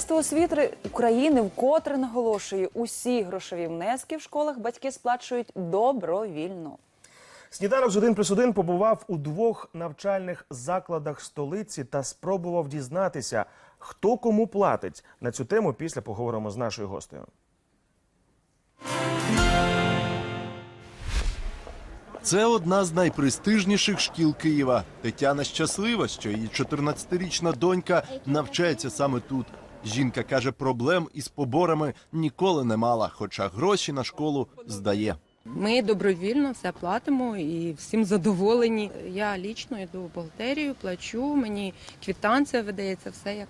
Міністерство освіти України вкотре наголошує, усі грошові внески в школах батьки сплачують добровільно. Сніданок з 1 плюс 1 побував у двох навчальних закладах столиці та спробував дізнатися, хто кому платить. На цю тему після поговоримо з нашою гостею. Це одна з найпрестижніших шкіл Києва. Тетяна щаслива, що її 14-річна донька навчається саме тут. Жінка каже, проблем із поборами ніколи не мала, хоча гроші на школу здає. Ми добровільно все платимо і всім задоволені. Я лічно йду в бухгалтерію, плачу, мені квитанція видається, все як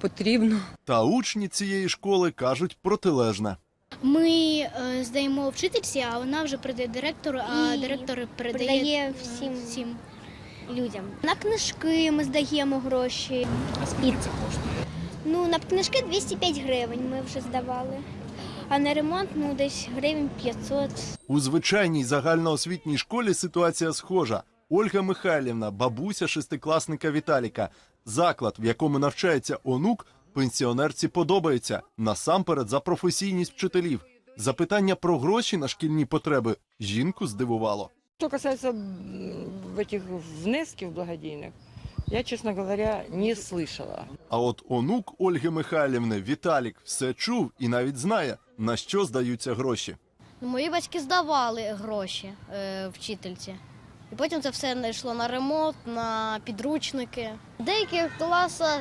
потрібно. Та учні цієї школи кажуть протилежне. Ми е, здаємо вчительці, а вона вже передає директору, а І директор передає передає е, всім. всім. людям. На книжки ми здаємо гроші. А скільки це коштує? Ну, на книжки 205 гривень ми вже здавали. А на ремонт ну десь гривень 500. У звичайній загальноосвітній школі ситуація схожа. Ольга Михайлівна, бабуся шестикласника Віталіка. Заклад, в якому навчається онук, пенсіонерці подобається насамперед за професійність вчителів. Запитання про гроші на шкільні потреби жінку здивувало. Что касается м, этих внесков благодійных, я, честно говоря, не слышала. А от онук Ольги Михайлівни Віталік все чув і навіть знає, на що здаються гроші. Ну, Мої батьки здавали гроші е, вчительці. І потім це все йшло на ремонт, на підручники. В деяких класах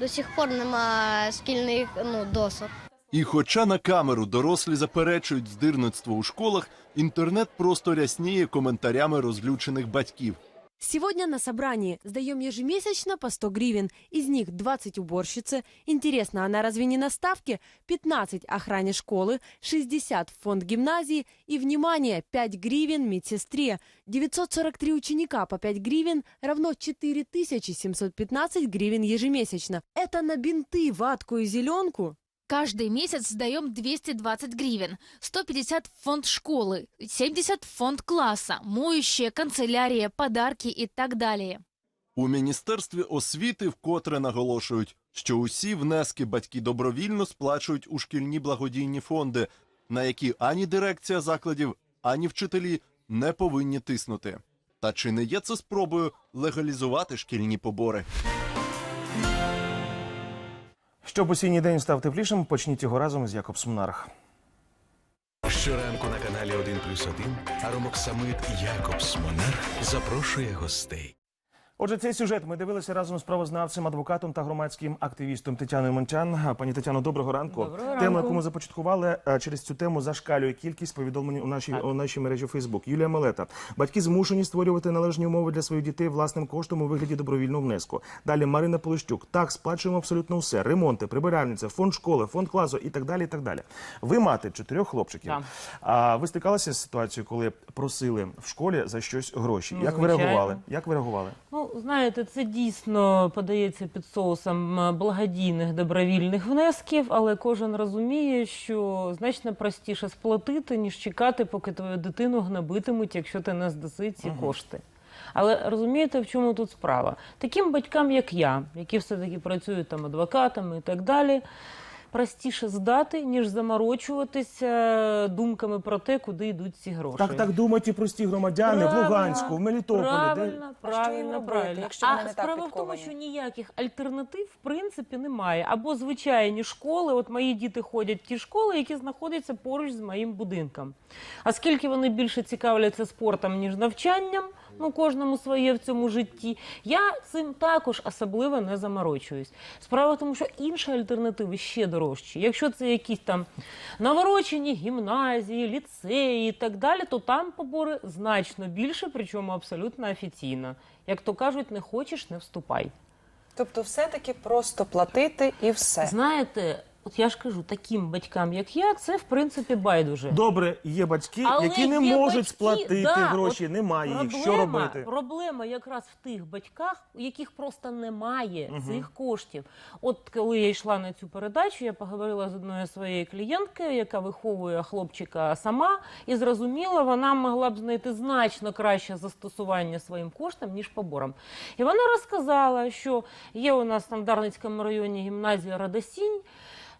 до сих пор немає шкільних ну, досок. І хоча на камеру дорослі заперечують здирництво у школах, інтернет просто рясніє коментарями розлючених батьків. Сегодня на собрании сдаем ежемесячно по 100 гривен, из них 20 уборщице. Интересно, она разве не на ставке? 15 охране школы, 60 в фонд гимназии и, внимание, 5 гривен медсестре. 943 ученика по 5 гривен равно 4715 гривен ежемесячно. Это на бинты, ватку и зеленку? Каждый месяц сдаем 220 гривен, 150 в фонд школы, 70 в фонд класса, моющая, канцелярия, подарки и так далее. У міністерстві освіти вкотре наголошують, що усі внески батьки добровільно сплачують у шкільні благодійні фонди, на які ані дирекція закладів, ані вчителі не повинні тиснути. Та чи не є це спробою легалізувати шкільні побори? Щоб осінній день став теплішим, почніть його разом з Якоб Сумнарх. Щоранку на каналі 1+,1 плюс 1 Аромок Самит Якобс Монарх запрошує гостей. Отже, цей сюжет ми дивилися разом з правознавцем, адвокатом та громадським активістом Тетяною Мончан. Пані Тетяно, доброго ранку. Доброго Тему, ранку. яку ми започаткували е, через цю тему, зашкалює кількість повідомлень у нашій у нашій мережі Фейсбук. Юлія Мелета. Батьки змушені створювати належні умови для своїх дітей власним коштом у вигляді добровільного внеску. Далі Марина Полищук. Так, сплачуємо абсолютно все: ремонти, прибиральниця, фонд школи, фонд класу і так далі. І так далі. Ви мати чотирьох хлопчиків. Так. А ви стикалися з ситуацією, коли просили в школі за щось гроші? Ну, Як ви реагували? Як ви реагували? Ну, знаєте, це дійсно подається під соусом е, благодійних добровільних внесків, але кожен розуміє, що значно простіше сплатити, ніж чекати, поки твою дитину гнобитимуть, якщо ти не здаси ці кошти. Але розумієте, в чому тут справа? Таким батькам, як я, які все-таки працюють там адвокатами і так далі, простіше здати, ніж заморочуватися думками про те, куди йдуть ці гроші. Так, так думають і прості громадяни в Луганську, в Мелітополі. Правильно, їм правильно, правильно. якщо вони а не так справа в тому, що ніяких альтернатив в принципі немає. Або звичайні школи. От мої діти ходять в ті школи, які знаходяться поруч з моїм будинком. А скільки вони більше цікавляться спортом, ніж навчанням, ну кожному своє в цьому житті. Я цим також особливо не заморочуюсь. Справа в тому, що інші альтернативи ще дорожчі. Якщо це якісь там наворочені гімназії, ліцеї і так далі, то там побори значно більше, причому абсолютно офіційно. Як то кажуть, не хочеш, не вступай. Тобто, все-таки просто платити і все. Знаєте, От я ж кажу, таким батькам, як я, це в принципі байдуже. Добре, є батьки, Але які не є можуть батьки- сплатити да, гроші, от немає їх. Що Проблема- робити? Проблема якраз в тих батьках, у яких просто немає Мгм. цих коштів. От коли я йшла на цю передачу, я поговорила з одною своєю клієнткою, яка виховує хлопчика сама, і зрозуміла, вона могла б знайти значно краще застосування своїм коштам, ніж поборам. І вона розказала, що є у нас там в Дарницькому районі гімназія Радосінь.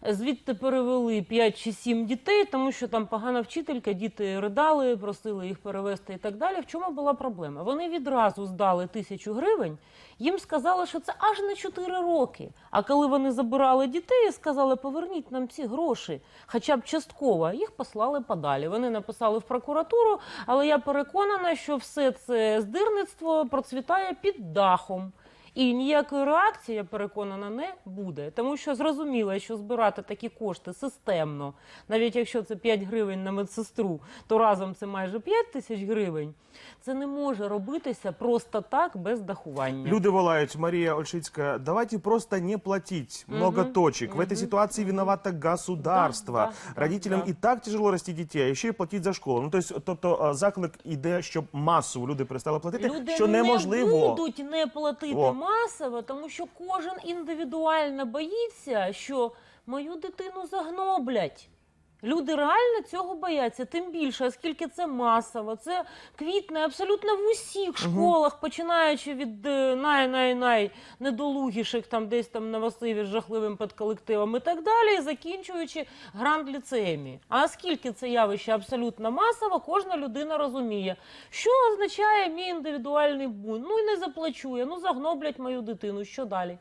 Звідти перевели 5 чи 7 дітей, тому що там погана вчителька, діти ридали, просили їх перевести і так далі. В чому була проблема? Вони відразу здали тисячу гривень. Їм сказали, що це аж на 4 роки. А коли вони забирали дітей сказали, поверніть нам ці гроші, хоча б частково, їх послали подалі. Вони написали в прокуратуру, але я переконана, що все це здирництво процвітає під дахом. І ніякої реакції, я переконана, не буде. Тому що зрозуміло, що збирати такі кошти системно, навіть якщо це 5 гривень на медсестру, то разом це майже 5 тисяч гривень. Це не може робитися просто так, без дахування. Люди волают, Мария Ольшицкая, давайте просто не платить много Мгм, точек. В этой мгм, ситуации виновато государство. Да, да, Родителям да. і так тяжело рости дітей, а ще й платити за школу. Ну, тобто, тобто заклик іде, щоб масово люди перестали платити, Люди що неможливо. не будуть не платити О. масово, тому що кожен індивідуально боїться, що мою дитину загноблять. Люди реально цього бояться, тим більше, оскільки це масово, це квітне абсолютно в усіх школах, починаючи від е, най-най-най недолугіших, там десь там на Васиві з жахливим підколективом і так далі, і закінчуючи гранд-ліцеями. А оскільки це явище абсолютно масово, кожна людина розуміє, що означає мій індивідуальний бунт. Ну і не заплачу я, ну загноблять мою дитину. Що далі?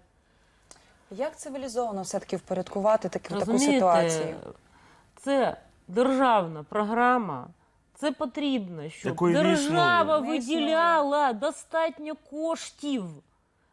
Як цивілізовано все-таки впорядкувати таку, таку ситуацію? Це державна програма. Це потрібно, щоб Такої не держава існує. Виділяла достатньо коштів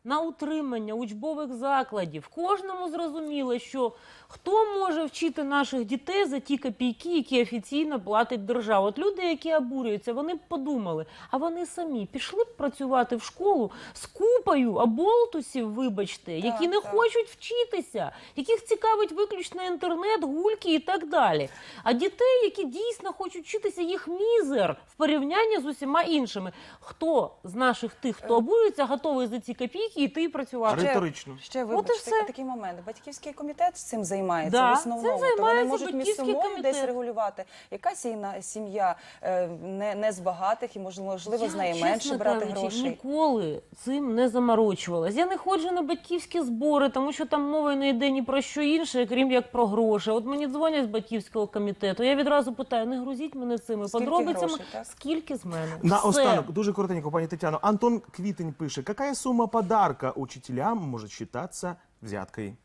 на утримання учбових закладів. Кожному зрозуміло, що хто може вчити наших дітей за ті копійки, які офіційно платить держава. От люди, які обурюються, вони б подумали, а вони самі пішли б працювати в школу з купою аболтусів, вибачте, які не хочуть вчитися, яких цікавить виключно інтернет, гульки і так далі. А дітей, які дійсно хочуть вчитися, їх мізер в порівнянні з усіма іншими. Хто з наших тих, хто обурюється, готовий за ці копійки і працювати? Риторично. Ще От і вибачте, все. такий момент. Батьківський комітет з цим займається Да, в основному. цим То вони займається можуть між батьківський собою десь регулювати. Яка сім'я, сім'я е, не, не з багатих і можливо з неї менше чесно брати кажучи, грошей? Ніколи цим не заморочувалась. Я не ходжу на батьківські збори, тому що там мова не йде ні про що інше, крім як про гроші. От мені дзвонять з батьківського комітету. Я відразу питаю: не грузіть мене цими Скільки подробицями. грошей, так? Скільки з мене? На Все. останок, дуже коротенько, пані Тетяно. Антон Квітень пише, какая сумма подарка учителям может считаться взяткой?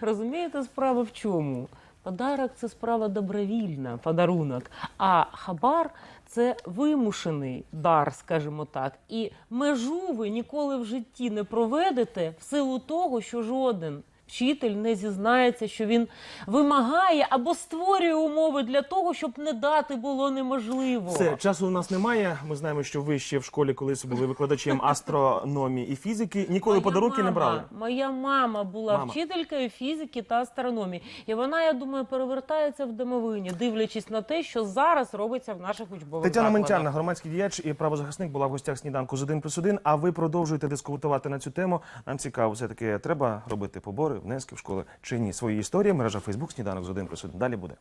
Розумієте, справа в чому? Подарок це справа добровільна, подарунок. А хабар це вимушений дар, скажімо так. І межу ви ніколи в житті не проведете в силу того, що жоден. Вчитель не зізнається, що він вимагає або створює умови для того, щоб не дати було неможливо. Все, часу у нас немає. Ми знаємо, що ви ще в школі колись були викладачем астрономії і фізики. Ніколи Моя подарунки не брали. Моя мама була Мама. вчителькою фізики та астрономії. І вона, я думаю, перевертається в домовині, дивлячись на те, що зараз робиться в наших учбових Тетяна закладах. Ментяна, громадський діяч і правозахисник, була в гостях сніданку з 1 плюс 1. А ви продовжуєте дискутувати на цю тему. Нам цікаво, все таки треба робити побори, внески в школи чи ні. Свої історії мережа Фейсбук, сніданок з один плюс один. Далі буде.